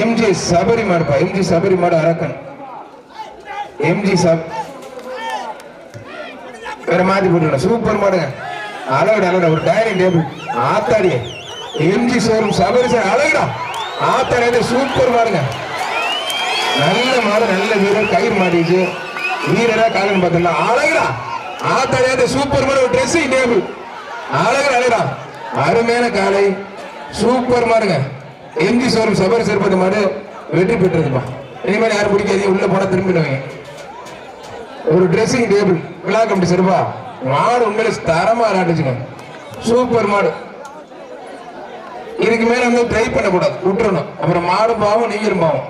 MG Sabari மாடுப்பா MG Sabari மாடு அரக்கன். எம்ஜி சப் வேற மாத்தி போட்டுருங்க சூப்பர் மாடுங்க. அழகுடா அழகுடா. ஒரு டைனிங் டேபிள் ஆத்தாடி எம்ஜி ஷோரூம் சபரி சார் அழகுடா. ஆத்தாடி சூப்பர் மாடுங்க. நல்ல மாடு நல்ல வீரர். கயிறு மாட்டிச்சு வீரரா காலன் பார்த்தல அழகுடா. ஆத்தாடி சூப்பர் மாடு. ஒரு ட்ரெஸ்ஸிங் டேபிள் அழகுடா அழகுடா. அருமையான காலை. சூப்பர் மாடுங்க. எங்கி சோறும் சபரி சிறப்பது மாடு வெற்றி பெற்றதுப்பா இனிமேல் யாரும் பிடிக்காதீங்க உள்ள போட திரும்பிடுவீங்க. ஒரு ட்ரெஸ்ஸிங் டேபிள் விழா கமிட்டி சிறப்பா? மாடு உண்மையில தரமா விளையாட்டுச்சுங்க சூப்பர் மாடு. இதுக்கு மேல வந்து ட்ரை பண்ணக்கூடாது விட்டுறணும். அப்புறம் மாடு பாவம் நீங்களும் பாவம்.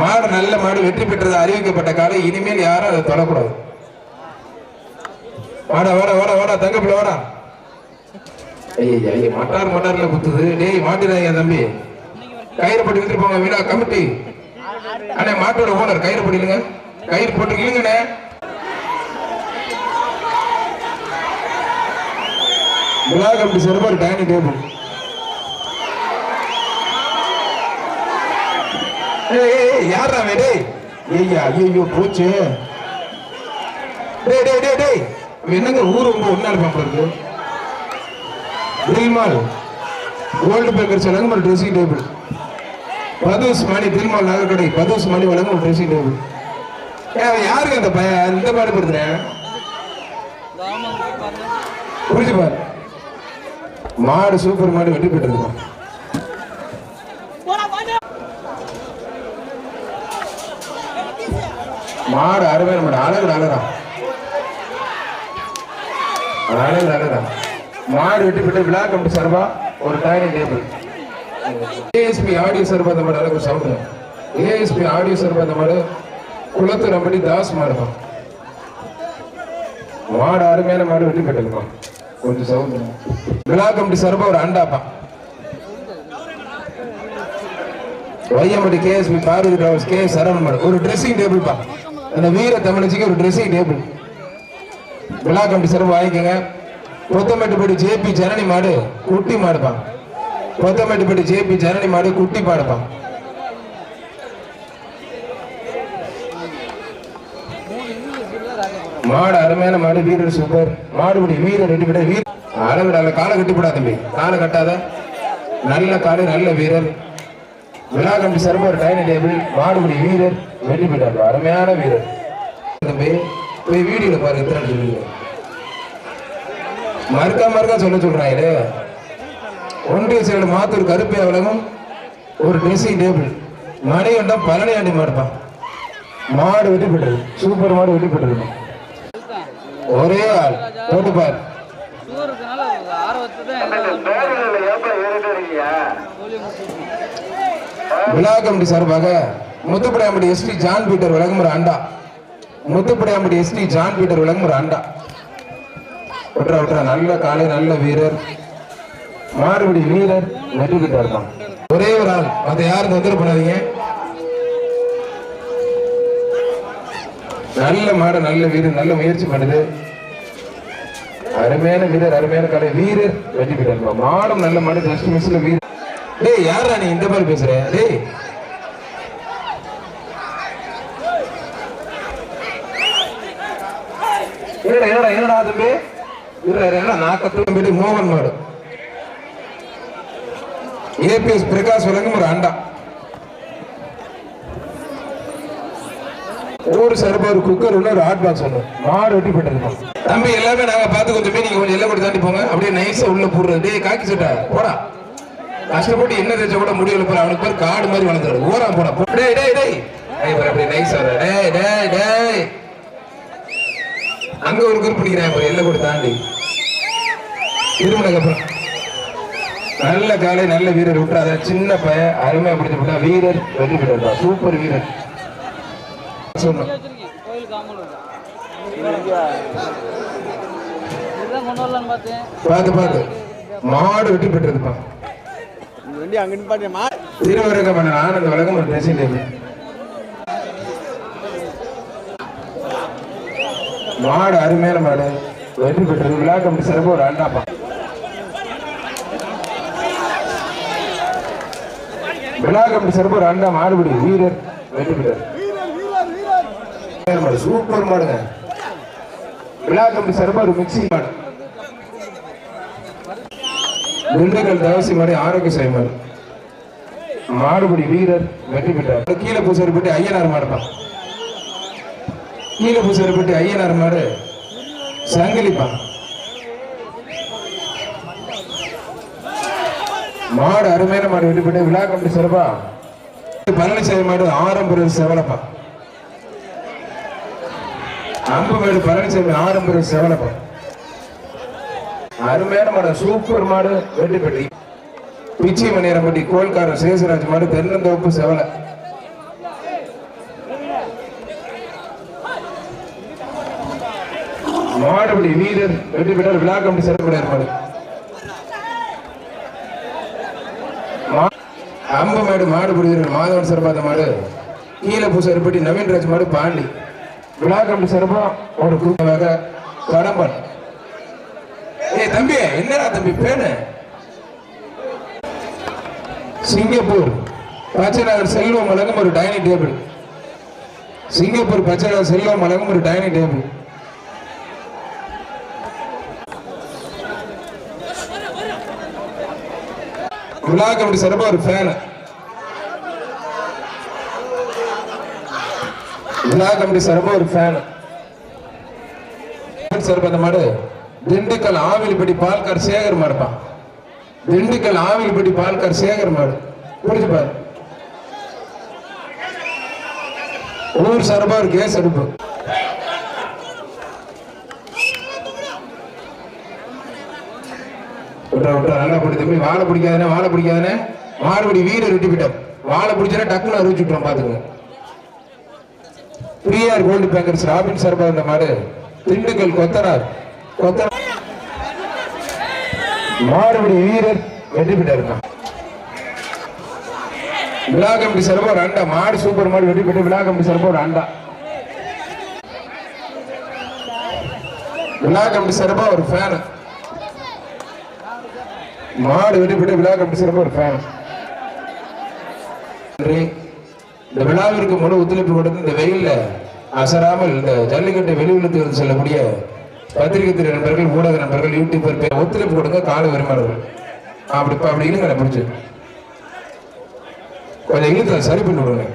மாடு நல்ல மாடு வெற்றி பெற்றது அறிவிக்கப்பட்ட காலம் இனிமேல் யாரும் அதை தொடக்கூடாது. வாடா வாடா வாடா வாடா தங்கப்பிள்ள வாடா. ஐயா மட்டார் மட்டார்ல குத்துது. டேய் மாட்டிடாங்க தம்பி. கயிறு போட்டு வித்துட்டு போங்க வீடா கமிட்டி. அண்ணே மாட்டோட ஓனர் கயிறு போட்டு கயிறு போட்டு இழுங்கண்ணே. விழா கமிட்டி சார்பாக டைனிங் டேபிள் ஏய் ஏய், ஏய் யாரா அவன்? டேய் ஐயா ஐயோ போச்சு. டேய் டேய் டே டேய். இவன் என்னங்க ஊர் ரொம்ப ஒண்ணா இருப்பான் பாருங்க தில்மால் கோல்டு பேக்கர் வழங்கும் ட்ரெஸ்ஸிங் டேபிள் பதூஸ் மணி தில்மால் நகைக்கடை பதூஸ் மணி வழங்கும் ட்ரெஸ்ஸிங் டேபிள் ஏன் அவன் யாருக்கு அந்த பய இந்த பாடுபடுத்துறேன் புரிஞ்சு பாரு. மாடு சூப்பர் மாடு வெற்றி பெற்றிருக்கான் மாடு அருமையான மாடு. அழகு அழகா அழகு அழகா மாடு வெட்டி விட்டு விழா கம்பி சார்பா ஒரு டைனிங் டேபிள். ஏஎஸ்பி ஆடியோ சார்பா அந்த மாடு அழகு சவுண்டு. ஏஎஸ்பி ஆடியோ சார்பா அந்த மாடு குளத்தூர் அம்படி தாஸ் மாடுமா மாடு அருமையான மாடு வெட்டி பெற்றிருப்பான் கொஞ்சம் சவுண்டு. விழா கமிட்டி சார்பா ஒரு அண்டாப்பா Vaiyampatti KSP Parvathi travels K Saravanan மாடு. ஒரு ட்ரெஸ்ஸிங் டேபிள் பா. அந்த வீர தமிழச்சிக்கு ஒரு ட்ரெஸ்ஸிங் டேபிள் விழா கமிட்டி சிறப்பு வாங்கிக்கோங்க. பொத்தமேட்டுப்பட்டி ஜேபி ஜனனி மாடு குட்டி மாடுப்பான் பொத்தமேட்டுப்பட்டி ஜேபி ஜனனி மாடு குட்டி பாடுப்பான் மாடு அருமையான மாடு வீரர் சூப்பர் மாடுபடி வீரர் ரெண்டு பேரும் வீர அளவிட அல்ல காலை கட்டிப்படா தம்பி. காலை கட்டாத. நல்ல காலை நல்ல வீரர். விழா கம்பி ஒரு டைனிங் டேபிள் மாடுபடி வீரர் வெற்றி பெற்றார். அருமையான வீரர். தம்பி போய் வீடியோல பாருங்க எத்தனை சொல்லுங்க மறுக்கா மறுக்கா சொல்ல சொல்றாங்க ஒன்றிய செயல் மாத்தூர் கருப்பையா விலகும் ஒரு ட்ரெஸ்ஸிங் டேபிள் மணிகண்டம் பழனியாண்டி மாடுப்பான் மாடு வெட்டி பெற்றது. சூப்பர் மாடு வெட்டி பெற்றது. ஒரே ஆள். போட்டு பார். சூரியனால ஆர்வத்தை தான் விழா கமிட்டி சார்பாக முத்துப்படையாம்படி எஸ்டி ஜான் பீட்டர் விளங்குமுறை அண்டா. முத்துப்படையாம்படி எஸ்டி ஜான் பீட்டர் விளங்குமுறை அண்டா. விட்டுறா விட்டுறா நல்ல காலை நல்ல வீரர். மாறுபடி வீரர் வெற்றி பெற்றார் தான் ஒரே ஒரு ஆள். அதை யாரும் தொந்தரவு பண்ணாதீங்க. நல்ல மாடு நல்ல வீரர் நல்ல முயற்சி பண்ணுது. அருமையான வீரர் அருமையான கலை. வீரர் வெற்றி பெற்றார் மாடும் நல்ல மாடு ஜஸ்ட் மிஸ்ல வீரர். டேய் யாரா நீ இந்த மாதிரி பேசுற? டேய். என்னடா என்னடா என்னடா தம்பி? என்னடா நாக்கத்துல போயிட்டு மோகன் மாடு. ஏபிஎஸ் பிரகாஷ் வழங்கும் ஒரு அண்டா. ஒரு சர்பா ஒரு குக்கர் உள்ள ஒரு ஹாட் பாக்ஸ் ஒன்று மாடு வெட்டி போட்டிருக்கோம் தம்பி எல்லாமே நாங்க பார்த்து கொஞ்சம் நீங்க கொஞ்சம் எல்லாம் கூட தாண்டி போங்க. அப்படியே நைஸா உள்ள போடுறது. டேய் காக்கி சட்டை போடா. கஷ்டப்பட்டு என்ன தேய்ச்சா கூட முடியல போற அவனுக்கு பேர் காடு மாதிரி வளர்ந்துரு ஊரா போன போ. டேய் டேய் டேய். டேய் பாரு அப்படியே நைஸா வர. டேய் டேய் டேய். அங்க ஒரு குரூப் பிடிக்கிறேன் பாரு எல்லை கூட தாண்டி. திருமணக்கு அப்புறம். நல்ல காலை நல்ல வீரர் விட்டுறாத. சின்ன பையன் அருமையா பிடிச்சு விட்டா வீரர் வெற்றி பெற்றா சூப்பர் வீரர். சொன்னோம். பார்த்து பார்த்து. மாடு வெற்றி பெற்றதுப்பா வண்டி அங்க நிப்பாட்டி மா திருவரங்க மன்னன் ஆனந்த ஒரு தேசியம் மாடு அருமையான மாடு. வெற்றி பெற்றது. விழா கமிட்டி சிறப்பு ஒரு அண்டாப்பா விழா கமிட்டி சிறப்பு ஒரு அண்டா மாடுபிடி வீரர் வெற்றி பெற்றார். சூப்பர் மாடுங்க. விழா கமிட்டி சிறப்பு ஒரு மிக்சிங் மாடு. திண்டுக்கல் தவசி மாதிரி ஆரோக்கிய சாய் மாடுபடி வீரர் வெற்றி பெற்றார். கீழே பூசரிப்பட்டி ஐயனார் மாடுப்பான் கீழே பூசரிப்பட்டி ஐயனார் மாடு சங்கிலிப்பான் மாடு அருமையான மாடு வெற்றி பெற்ற விழா கமிட்டி சிறப்பா? பழனிசாமி மாடு ஆரம்பரம் செவலப்பா. அம்புமேடு பழனிசாமி ஆரம்பரம் செவலப்பா. அருமையான மாடு சூப்பர் மாடு வெற்றி பெற்று பிச்சி மணியரம்பட்டி கோல்காரன் சேசராஜ் மாடு தென்னந்தோப்பு செவலை. மாடுபடி வீரர் வெற்றி பெற்றார் விழா கமிட்டி சிறப்பு ஏற்பாடு மா- அம்பமேடு மாடு வீரர் மாதவன் சிறப்பாத மாடு. கீழே பூசரிப்பட்டி நவீன்ராஜ் மாடு பாண்டி. விழா கமிட்டி சிறப்பா ஒரு குழுவாக கடம்பன். ஏ தம்பி என்னடா தம்பி பேரு சிங்கப்பூர் பச்சைநகர் செல்வம் வழங்கும் ஒரு dining table. Singapore Pachainagar Selvam வழங்கும் ஒரு டைனிங் டேபிள். விழா கமிட்டி சிறப்பா ஒரு ஃபேன் விழா கமிட்டி சிறப்பா ஒரு ஃபேன் சிறப்பு அந்த மாடு. திண்டுக்கல் ஆவிலிப்பட்டி பால்கார் சேகர் மாடுப்பா. திண்டுக்கல் ஆவிலிப்பட்டி பால்கார் சேகர் மாடு. புரிஞ்சு பாரு. ஊர் சார்பா ஒரு கேஸ் எடுப்பு. விட்றா விட்றா நல்லா பிடி வாழை பிடிக்காதனே வாழை பிடிக்காதனே. மாடுபடி வீடு வெட்டி விட்டோம். வாழை பிடிச்சா டக்குன்னு அறிவிச்சு விட்டுறோம் பாத்துங்க பிரியார் கோல்டு பேக்கர்ஸ் ராபின் சார்பா இந்த மாடு. திண்டுக்கல் கொத்தனார். கொத்தனார் மாடுபடி வீரர் வெற்றி பெற்றாருங்க விழா கமிட்டி சார்பா ஒரு அண்டா. மாடு சூப்பர் மாடு வெற்றி பெற்று விழா கமிட்டி ஒரு அண்டா. விழா கமிட்டி சார்பா ஒரு ஃபேன் மாடு வெற்றி பெற்று விழா கமிட்டி சார்பா ஒரு ஃபேன் இந்த விழாவிற்கு முழு ஒத்துழைப்பு கொடுத்து இந்த வெயில்ல அசராமல் இந்த ஜல்லிக்கட்டை வெளியுலகத்துக்கு செல்லக்கூடிய பத்திரிகை துறை நண்பர்கள் ஊடக நண்பர்கள் யூடியூபர் பேர் ஒத்துழைப்பு கொடுங்க கால வருமானவர்கள் அப்படி இப்ப அப்படி இல்லைங்க முடிச்சு கொஞ்சம் இழுத்து சரி பண்ணி விடுங்க.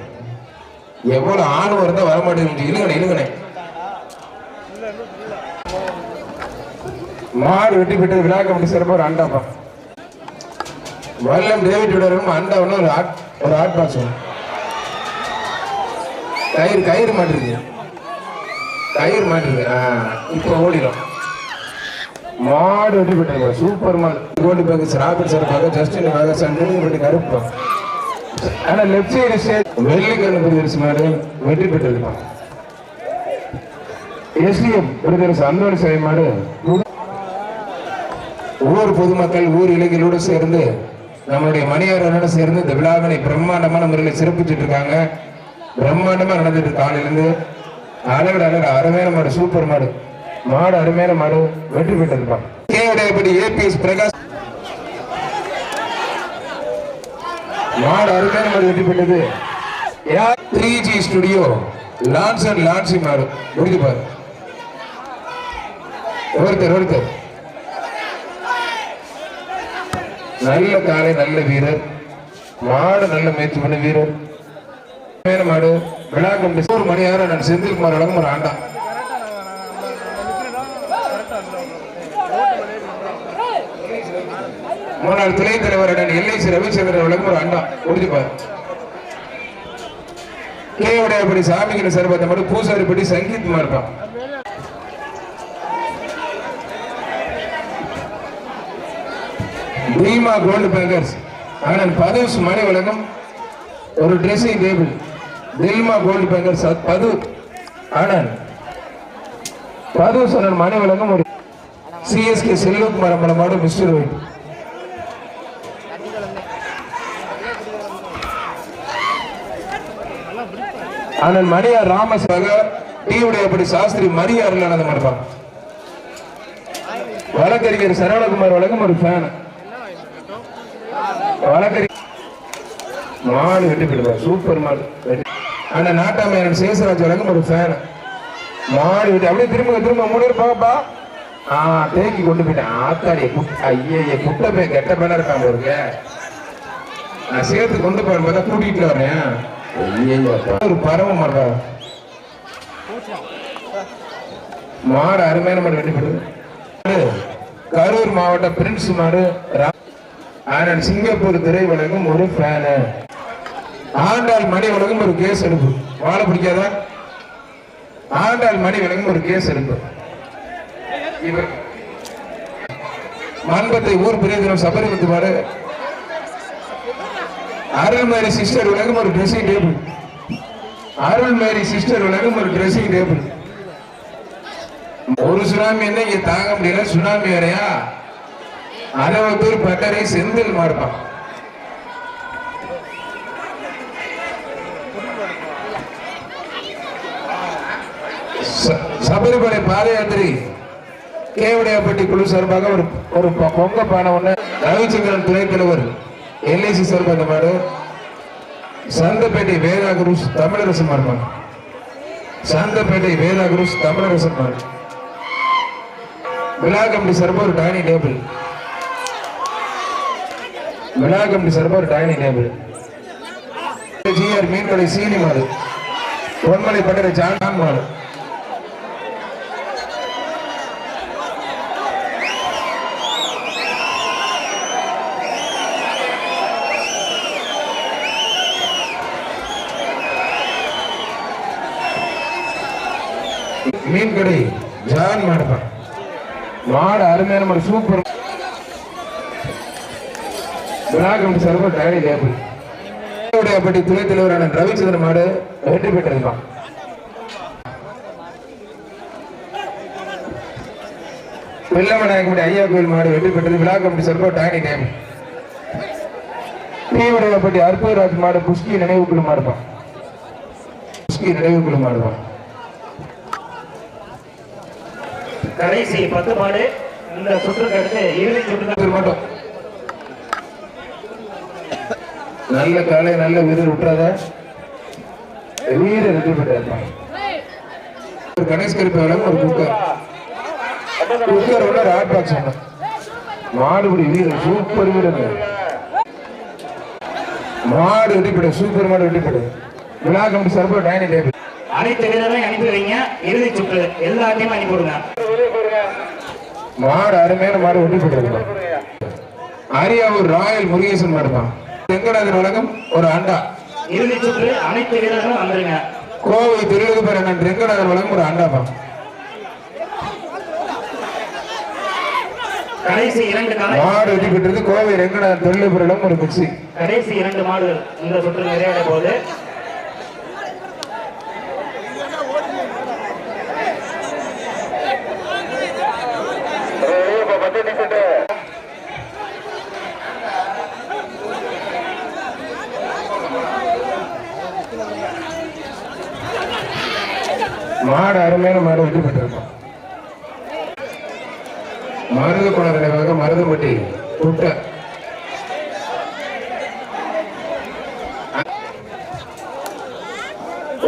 எவ்வளவு ஆணவம் இருந்தா வரமாட்டேங்குது இழுங்கண்ணே இழுங்கண்ணே. மாடு வெட்டி பெற்ற விழா கமிட்டி சிறப்பாக ஒரு அண்டாப்பா வல்லம் டேவிட் விடரும் அண்டா ஒரு ஆட் ஒரு ஆட் பாக்ஸ் கயிறு கயிறு மாட்டிருக்கு. கயிறு மாட்டுது. இப்போ ஓடிடும் மாடு வெட்டி போட்டாங்க சூப்பர் மாடு. கோல்டு பேங்க் ராபர்ட் சார் பார்க்க ஜஸ்டின் பார்க்க அண்ட் போட்டு கருப்பு ஆனா லெஃப்ட் சைடு ஸ்டேட் வெள்ளிக்கிழமை பிரதேச மாடு வெற்றி பெற்றிருப்பான் எஸ்டிஎம் பிரதேச அந்தோணி சேவை மாடு. ஊர் பொதுமக்கள் ஊர் இளைஞர்களோடு சேர்ந்து நம்மளுடைய மணியாரோட சேர்ந்து இந்த விழாவினை பிரம்மாண்டமான முறையில் சிறப்பிச்சுட்டு இருக்காங்க. பிரம்மாண்டமா நடந்துட்டு இருக்கு. காலையிலிருந்து அழகு அழகு அருமையான மாடு சூப்பர் மாடு. மாடு அருமையான மாடு வெற்றி பெற்றிருப்பான் கேவடையப்படி ஏபிஎஸ் பிரகாஷ். மாடு அருமையான மாடு வெற்றி பெற்றது. Three G studio Lance and Lancy மாடு. முடிஞ்சு பாரு. ஒருத்தர் ஒருத்தர். நல்ல காலை நல்ல வீரர். மாடு நல்ல முயற்சி பண்ண வீரர். மேல மாடு விழா கம்பி ஒரு நேரம் நான் செந்தில்குமார் வழங்கும் ஒரு ஆண்டா. முன்னாள் துணைத் தலைவர் அண்ணன் எல்ஐசி ரவிச்சந்திரன் வழங்கும் ஒரு ஆண்டா. முடிஞ்சு கே. உடையபடி சாமிகிற சர்பத்தை மட்டும் பூசாரிப்படி சங்கீத் இருப்பான் பீமா கோல்டு பேங்கர்ஸ் ஆனால் பதூஸ் மணி உலகம் ஒரு dressing table Thilma gold banker bankers Pathu ஆனால் பது சொன்ன மணி வழங்கும் ஒரு சிஎஸ்கே செல்வகுமார் அம்பலமாடு மிஸ்டர் ஒயிட் ஆனால் மணியார் ராமசாக டீவுடையப்படி சாஸ்திரி மரிய அருளானந்த மண்டபம் வழக்கறிஞர் சரவணகுமார் வழக்கம் ஒரு ஃபேன் வழக்கறி மாடு வெட்டி போயிடுவார். சூப்பர் மாடு அந்த நாட்டாமையன் சேசராஜ் வழங்கும் ஒரு ஃபேன் மாடி விட்டு அப்படியே திரும்ப திரும்ப மூணு பாப்பா. ஆ தேக்கி கொண்டு போயிட்டேன் ஆத்தாடி ஐயே குட்ட போய் கெட்ட பேனா இருக்கான் பாருங்க நான் சேர்த்து கொண்டு போய் பார்த்தா கூட்டிட்டு வரேன். ஒரு பறவை மாட்டா. மாடு அருமையான மாடு வெட்டி கரூர் மாவட்ட பிரின்ஸ் மாடு. ரா- ஆனால் சிங்கப்பூர் திரை வழங்கும் ஒரு ஃபேனு ஆண்டாள் மணி வழங்கும் ஒரு கேஸ் எடுப்பு வாழை பிடிக்காதா? ஆண்டாள் மணி வழங்கும் ஒரு கேஸ் எடுப்பு மண்பத்தை ஊர் பிரிந்திரம் சபரிமத்து மாடு அருள்மேரி சிஸ்டர் உலகம் ஒரு ட்ரெஸ்ஸிங் டேபிள் அருள்மேரி சிஸ்டர் உலகம் ஒரு ட்ரெஸ்ஸிங் டேபிள் ஒரு சுனாமி என்ன இங்க தாங்க முடியல? சுனாமி வேறையா? அறுபத்தூர் பட்டறை செந்தில் மாறுப்பான் சபரிமலை பாத யாத்திரை கேவடையாப்பட்டி குழு சார்பாக ஒரு ஒரு பொ- பொங்க பானை ஒன்று ரவிச்சந்திரன் துணைத் தலைவர் எல்ஐசி சார்பாக இந்த மாடு சந்தப்பேட்டை வேதா குருஸ் தமிழரசு மாடுப்பாங்க சந்தப்பேட்டை வேதா குருஸ் தமிழரசு மாடு விழா கமிட்டி சார்பாக ஒரு டைனிங் டேபிள் விழா கமிட்டி சார்பாக ஒரு டைனிங் டேபிள் ஜிஆர் மீன்கடை சீனி மாடு பொன்மலை பட்டறை ஜான் மாடு. மீன் கடை ஜான் மாடுப்பா மாடு அருமையான மாடு சூப்பர் விநாயகம் சர்வ டயரி லேபிள். பட்டி துணை தலைவரான ரவிச்சந்திரன் மாடு வெற்றி பெற்றிருக்கான் வெள்ளமநாயகமுடைய ஐயா கோயில் மாடு வெற்றி பெற்றது விழா கமிட்டி சர்வ டானி லேபிள். தீவிரப்பட்டி அற்புதராஜ் மாடு புஷ்கி நினைவுக்குழு மாடுப்பான் புஷ்கி நினைவுக்குழு மாடுப்பான் கடைசி பத்து பாடு. இந்த சுற்றுக்கு அடுத்து இறுதி சுற்று பேர் மட்டும் நல்ல காலை நல்ல வீரர் விட்டுறாத வீரர் வெற்றி பெற்றார். ஒரு கணேஷ் கருப்பாளம் ஒரு குக்கர். குக்கர் ஒன்று ஒரு ஹாட் பாக்ஸ் ஒன்று மாடுபடி வீரர் சூப்பர் வீரர். மாடு வெட்டிப்படு சூப்பர் மாடு வெட்டிப்படு விழா கம்பி சார்பாக டைனிங் டேபிள் அனைத்து வீரரையும் அனுப்பி வைங்க. இறுதி சுற்று எல்லாத்தையும் அனுப்பி விடுங்க. மாடு அருமையான மாடு வெட்டி போட்டு அரியாவூர் ராயல் முருகேசன் மாடுப்பான் வெங்கடாதன் உலகம் ஒரு அண்டா. இறுதி சுற்று அனைத்து வீரர்களும் வந்துருங்க. கோவை திருவள்ளுவர் அண்ணன் ரெங்கநாதர் வழங்கும் ஒரு அண்டாப்பா கடைசி இரண்டு மாடு வெட்டி பெற்றது கோவை ரெங்கநாதர் தொழிலபுரம் ஒரு மிக்சி கடைசி இரண்டு மாடுகள் இந்த சுற்று நிறைவடைய போது மாடு அருமையான மாடு வெட்டி பெற்றிருக்கோம் மருது குண நினைவாக மருதுப்பட்டி குட்ட.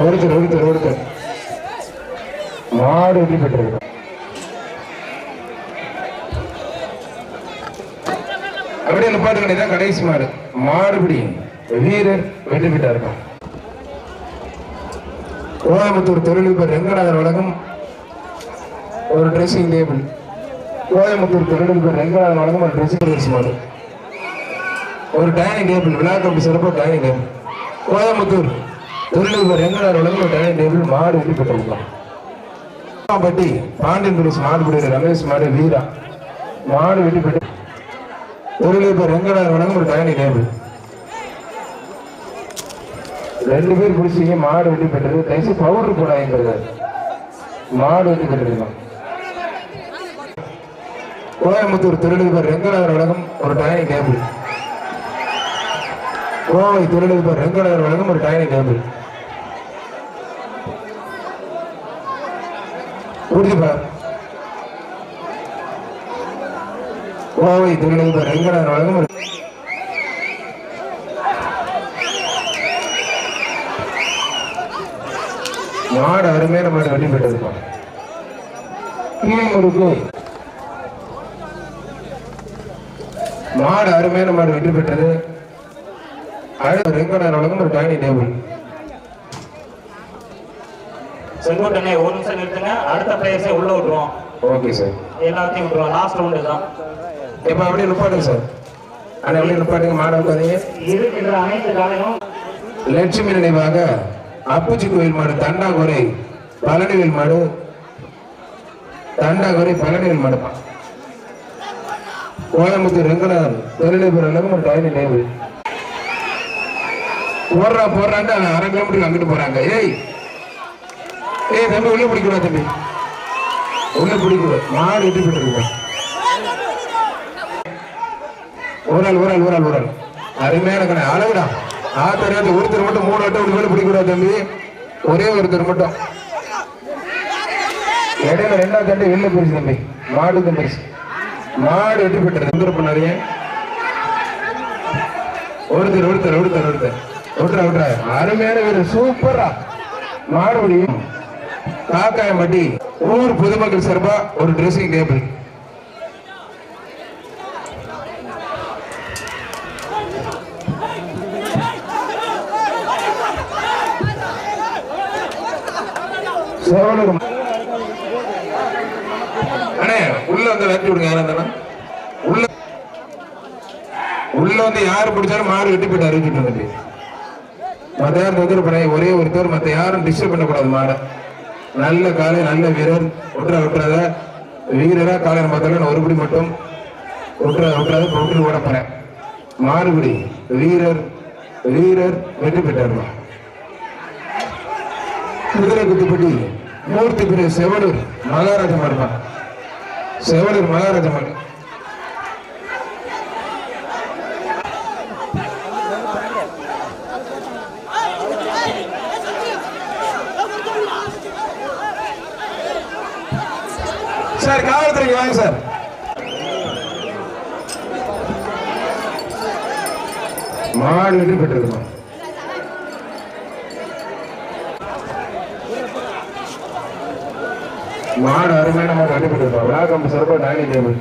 ஒருத்தர் ஒருத்தர் ஒருத்தர். மாடு வெட்டி பெற்றிருக்கோம் மறுபடியும் அந்த பாட்டு கிடையாது. கடைசி மாறு மறுபடியும் வீரர் வெற்றி பெற்றா இருக்கும் கோயம்புத்தூர் தொழிலதிபர் ரெங்கநாதர் வழங்கும் ஒரு ட்ரெஸ்ஸிங் டேபிள் கோயம்புத்தூர் தொழிலதிபர் ரெங்கநாதர் வழங்கும் ஒரு ட்ரெஸ்ஸிங் டேபிள் மாடு. ஒரு டைனிங் டேபிள் விழா கம்பி சிறப்பாக டைனிங் டேபிள் கோயம்புத்தூர் தொழிலதிபர் ரெங்கநாதர் வழங்கும் ஒரு டைனிங் டேபிள் மாடு வெற்றி பெற்றிருக்கலாம் பட்டி பாண்டியன் பிரதேஷ் மாடுபிடி ரமேஷ் மாடு வீரா. மாடு வெட்டி பெற்று தொழிலதிபர் ரெங்கநாதன் வழங்கும் ஒரு கழனி டேபிள் ரெண்டு பேர் பிடிச்சிங்க மாடு வெட்டி பெற்றது. தயவுசு பவுடர் போடாங்கிறது மாடு வெட்டி பெற்றிருக்கோம். கோயம்புத்தூர் தொழிலதிபர் ரெங்கநகர் வழங்கும் ஒரு டயனி டேபிள் கோவை தொழிலதிபர் ரெங்கநகர் வழங்கும் ஒரு டயனி டேபிள் புரிஞ்சுப்பா கோவை தொழிலதிபர் ரெங்கநாதன் வழங்கும் மாடு அருமையான மாடு வெற்றி பெற்றதுப்பா கீழ்முறுக்கு மாடு அருமையான மாடு வெற்றி பெற்றது. அடுத்த ரெங்கநாதன் வழங்கும் ஒரு டைனிங் டேபிள் செங்கோட்டனே ஒரு நிமிஷம் நிறுத்துங்க. அடுத்த பிளேயர்ஸை உள்ள விட்டுருவோம். ஓகே சார் எல்லாத்தையும் விட்டுருவோம். லாஸ்ட் ரவுண்டு தான் எப்ப அப்படியே நிப்பாட்டுங்க சார். ஆனால் அப்படியே நிப்பாட்டுங்க மாட உட்காதீங்க இருக்கின்ற அனைத்து காலையும் லட்சுமி நினைவாக அப்புச்சி கோயில் மாடு தண்டாகுறை பழனிவேல் மாடு தண்டாகுறை பழனிவேல் மாடுப்பா கோயம்புத்தூர் ரெங்கநாதன் தொழிலதிபர் அளவு ஒரு டைனி நினைவு போடுறா போடுறான்ட்டு அவன் அரை கிலோமீட்டருக்கு அங்கிட்டு போறாங்க. ஏய் ஏய் தம்பி உள்ள பிடிக்கூடாது தம்பி. உள்ள பிடிக்கூடாது மாடு இட்டு போட்டுருக்கோம் ஊரல் ஒரு ஊரல் ஊரல் ஒரு ஆள் அருமையான கடை அளவுடா ஆத்தர் ஒருத்தர் மட்டும் மூணு வட்டம் ஒரு மேல பிடிக்கூடாது தம்பி. ஒரே ஒருத்தர் மட்டும். இடையில ரெண்டாவது தண்டு வெளில போயிடுச்சு தம்பி. மாடு பெருசு மாடு வெட்டி பெற்றது. தொந்தரவு பண்ணாரியே ஒருத்தர் ஒருத்தர் ஒருத்தர் ஒருத்தர். விட்டுறா விட்டுறா. அருமையான வீரர். சூப்பரா மாடுபடி காக்காயம்பட்டி. ஊர் பொதுமக்கள் சார்பா ஒரு ட்ரெஸ்ஸிங் டேபிள் சோழர் அண்ணே உள்ள வந்து வெட்டி விடுங்க யாரா உள்ள உள்ள வந்து யாரு பிடிச்சாலும் மாடு வெட்டி போயிட்டு அறிவிச்சுட்டு வந்து மத்த யாரும் தொந்தரவு பண்ண ஒரே ஒருத்தர் மத்த யாரும் டிஸ்டர்ப் பண்ணக்கூடாது மாடை. நல்ல காலை நல்ல வீரர் ஒற்றா விட்டுறத வீரரா காலை பார்த்தாலும் நான் ஒருபடி மட்டும். ஒற்றா விட்டுறத இப்ப விட்டு ஓட போறேன். மாறுபடி வீரர் வீரர் வெற்றி பெற்றார் குதிரை குத்துப்பட்டி மூர்த்தி பிரிய செவலூர் மகாராஜா மாடுப்பா செவலூர் மகாராஜ மாடு சார் காவல்துறைக்கு வாங்க சார். மாடு வெற்றி பெற்றிருக்கோம் மாடு அருமையான மாடு வெற்றி பெற்றிருக்கோம் விழாக்கம் சிறப்பாக டைனிங் டேபிள்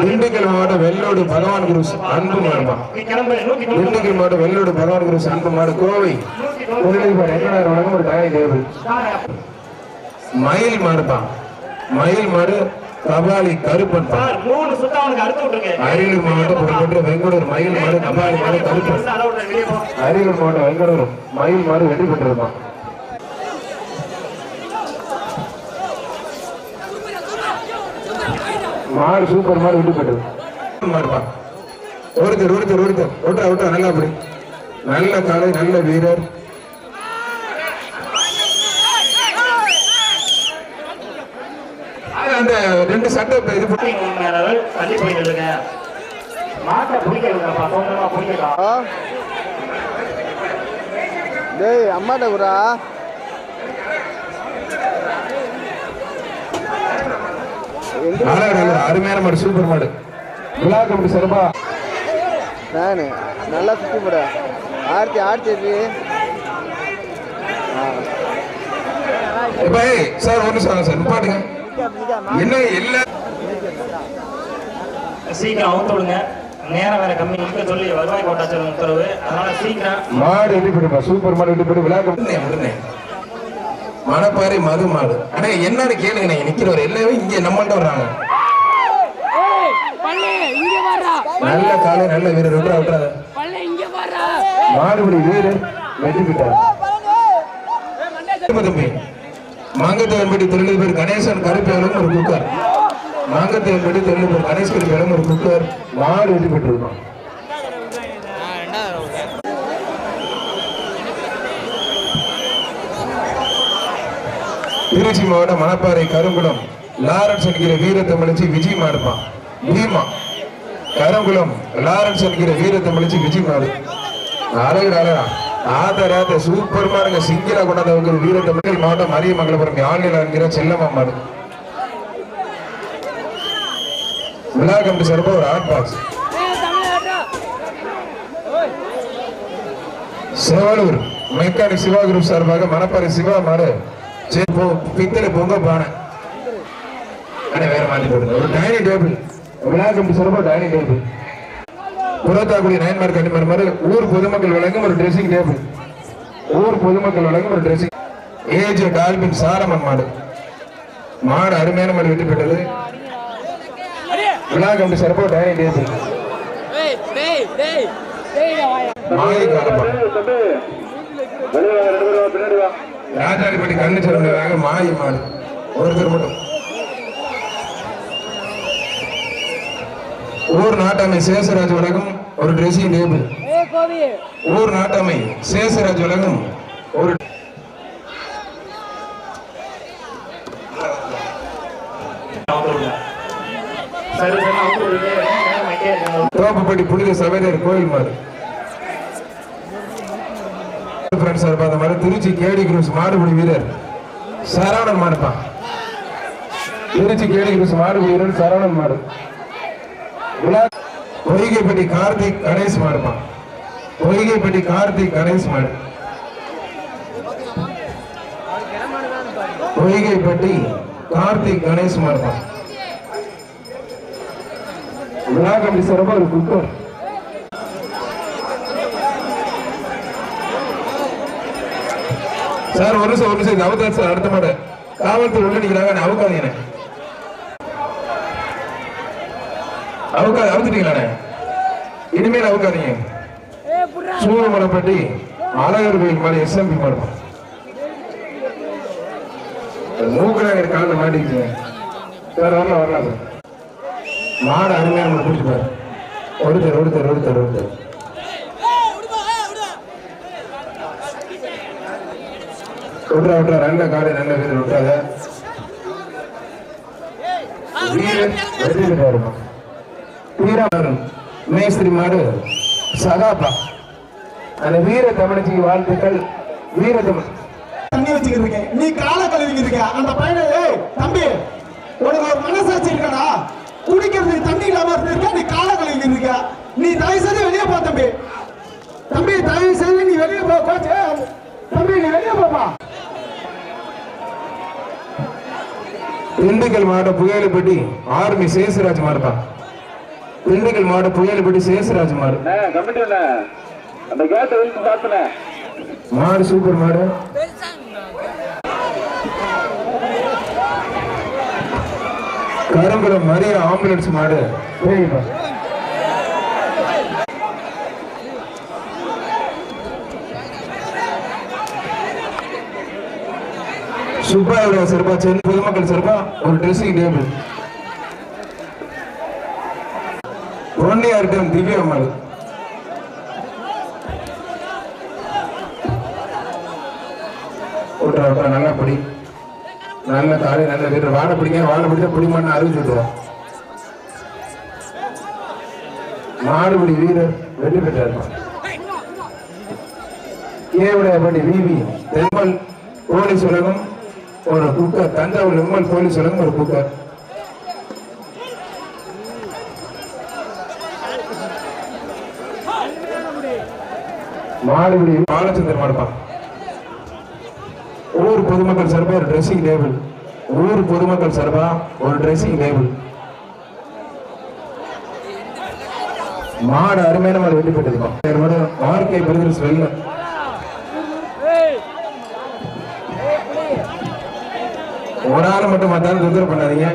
திண்டுக்கல் மாவட்டம் வெள்ளோடு பகவான் குரு அன்பு மாடுமா திண்டுக்கல் மாவட்டம் வெள்ளோடு பகவான் குரு அன்பு மாடு கோவை. தொழிலதிபர் வழங்கும் ஒரு டைனிங் டேபிள் மயில் மாடுப்பா. மயில் மாடு கபாலி கருப்பன். சார் மூணு சுத்தம் அவனுக்கு அறுத்து விட்டுருங்க அரியலூர் மாவட்டம் புறப்பட்டு வெங்கடூர் மயில் மாடு கபாலி மாடு கருப்பன் அரியலூர் மாவட்டம் வெங்கடூர் மயில் மாடு வெற்றி பெற்றிருப்பான் மாடு சூப்பர் மாடு பெற்றது. மாடுப்பா. ஒருத்தர் ஒருத்தர் ஒருத்தர். ஒட்டுறா ஒட்டுறா நல்லா அப்படி நல்ல காலை நல்ல வீரர். அந்த ரெண்டு சட்டை இது தள்ளி போயிட்டு மாட்டை பிடிக்கிறதுப்பா சொந்தமா பிடிக்கலாம் டேய் அம்மாட்ட அழகு. அருமையான மாடு சூப்பர் மாடு. விழா கமிட்டி சிறப்பா. நான் நல்லா சுற்றி போட. ஆர்த்தி ஆர்த்தி ஏய், சார் ஒண்ணு சொல்லுங்க சார். நிப்பாட்டுங்க. என்ன எல்லா சீக்கிரம் அவுத்து விடுங்க. நேரம் வேற கம்மி. நிக்க சொல்லி வருவாய் கோட்டாச்சல் உத்தரவு. அதனால சீக்கிரம். மாடு வெட்டி போடுப்பா. சூப்பர் மாடு விழா கமிட்டி விடுனே மணப்பாறை மது மாடு. அண்ணே என்னன்னு கேளுங்க நிக்கிறவர். எல்லாமே இங்க நம்மள்ட்ட வர்றாங்க. நல்ல காலை நல்ல வீரர். விட்டுறா விட்டுறாத. மாடுபடி வீரர் வெற்றி பெற்றார் தம்பி. மாங்கத்தேவன்படி தொழிலதிபர் கணேசன் கருப்பேலும் ஒரு குக்கர். மாங்கத்தவன்பட்டி தொழிலதிபர் கணேஷ் கருப்பேலும் ஒரு குக்கர். மாடு வெற்றி பெற்றிருக்கோம். திருச்சி மாவட்டம் மணப்பாறை கருங்குளம். லாரன்ஸ் என்கிற வீரத்தமிழச்சி விஜய் மாடுப்பான் பீமா. கருங்குளம். லாரன்ஸ் என்கிற வீரத்தமிழச்சி விஜய் மாடு. அழகு அழகா ஆதராத சூப்பர்மா சூப்பர் மாருங்க கொண்டாந்தவங்க வீர தமிழ் மாவட்டம் மரியமங்கலபுரம் யாழில் என்கிற செல்லம்மா மாடு விழா கமிட்டி ஒரு hot box Sevalur mechanic Siva group சார்பாக மணப்பாறை சிவா மாடு சரி போ பித்தளை பொங்க பானை. வேற மாதிரி போடுங்க ஒரு டைனிங் டேபிள் விழா கமிட்டி டைனிங் டேபிள் புறத்தாக்குடி நயன்மார் கண்டிப்பார் மாதிரி ஊர் பொதுமக்கள் வழங்கும் ஒரு ட்ரெஸ்ஸிங் டேபிள் ஊர் பொதுமக்கள் வழங்கும் ஒரு ட்ரெஸ்ஸிங் ஏஜ் டால்பின் சாரமன் மாடு. மாடு அருமையான மாடு வெற்றி பெற்றது. விழா கமிட்டி சிறப்பு டைனிங் டேபிள் மாயை ராஜாடிப்பட்டி கண்ணு சிறந்த மாயை மாடு. ஒருத்தர் மட்டும். ஊர் நாட்டாமை சேசராஜ் உலகம் ஒரு ட்ரெஸ்ஸிங் டேபிள் ஊர் நாட்டாமை சேசராஜ் உலகம் ஒரு தோப்புப்பட்டி புனித சபையர் கோயில் ஃப்ரெண்ட்ஸ் அந்த மாதிரி திருச்சி கேடி குரூஸ் மாடுபிடி வீரர் சரவணன் மாடுப்பா. திருச்சி கேடி குரூஸ் மாடுபிடி வீரர் சரவணன் மாடு. விழா- கார்த்திக் கணேஷ் மாடுப்பா பொய்கைப்பட்டி கார்த்திக் கணேஷ் மாடு. பொய்கைப்பட்டி கார்த்திக் கணேஷ் மாடுப்பா விழா கமிட்டி சார்பா ஒரு குக்கர் சார் ஒரு நிமிஷம் ஒரு நிமிஷம் இது அவதார் சார் அடுத்த மாடு. காவல்துறை உள்ள நிக்கிறாங்க அவுக்காதீங்க அவுக்கா அவுத்துட்டீங்களாண்ணே இனிமேல் அவுக்காதீங்க. சூழமலைப்பட்டி அழகர் கோயில் மாடு எஸ்எம்பி மாடு. மூக்கநாயகர் காலில் மாட்டிக்கிச்சுங்க சார் வரலாம் வரலாம் சார் மாடு அருமையான மாடு பிடிச்சி பாரு. ஒருத்தர் ஒருத்தர் ஒருத்தர் ஒருத்தர் விட்றா விட்றா நல்ல காடு நல்ல வீரர் வெற்றி பெற்றாருமா வீரமரன் மேஸ்திரி மாடு சகாப்பா அந்த வீர தமிழச்சிக்கு வாழ்த்துக்கள். வீர தமிழ் தண்ணி வச்சுக்கிட்டு இருக்கேன். நீ காலை கழுவிக்கிட்டு இருக்க அந்த பையனை ஏய் தம்பி உனக்கு ஒரு மனசாட்சி இருக்கடா. குடிக்கிறதுக்கு தண்ணி இல்லாம இருக்க நீ காலை கழுவிக்கிட்டு இருக்க நீ தயவு செய்து வெளியே போ தம்பி. தம்பி தயவு செய்து நீ வெளியே போ கோச் தம்பி நீ வெளியே போப்பா திண்டுக்கல் மாவட்டம் புயலுப்பட்டி ஆர்மி சேசுராஜ் மாடுப்பா திண்டுக்கல் மாவட்டம் புயலுப்பட்டி சேசுராஜ் மாடு அந்த கேட்டை இழுத்து பார்த்தனே மாடு சூப்பர் மாடு. கருங்குளம் மரிய ஆம்புலன்ஸ் மாடு. சரிப்பா. சுப்பாயோட சிறப்பா? சென்னை பொதுமக்கள் சிறப்பா? ஒரு ட்ரெஸ்ஸிங் டேபிள் பொன்னியார்டம் இருக்கேன் திவ்ய விட்றா விட்றா நல்லா படி. நல்ல தாலி நல்ல வீட்டு வாழை பிடிங்க வாழை பிடிச்சா பிடிமான்னு அறிவிச்சு விட்டுருவோம் வீரர் வெற்றி பெற்றார். ஏவுடையபடி விவி? தெம்மல் போலீஸ் உலகம் ஒரு குக்கர் தஞ்சாவூர் எம்எல் போலீஸ் உலகம் ஒரு குக்கர் மாடுபிடி பாலச்சந்திர மாடுப்பா ஊர் பொதுமக்கள் சார்பாக ஒரு ட்ரெஸ்ஸிங் டேபிள் ஊர் பொதுமக்கள் சார்பாக ஒரு ட்ரெஸ்ஸிங் டேபிள் மாடு அருமையான மாடு வெட்டி பெற்றது ஆர்கே பிரதர்ஸ் வெள்ள ஒரு ஆள் மட்டும் பார்த்தாலும் தொந்தரவு பண்ணாதீங்க.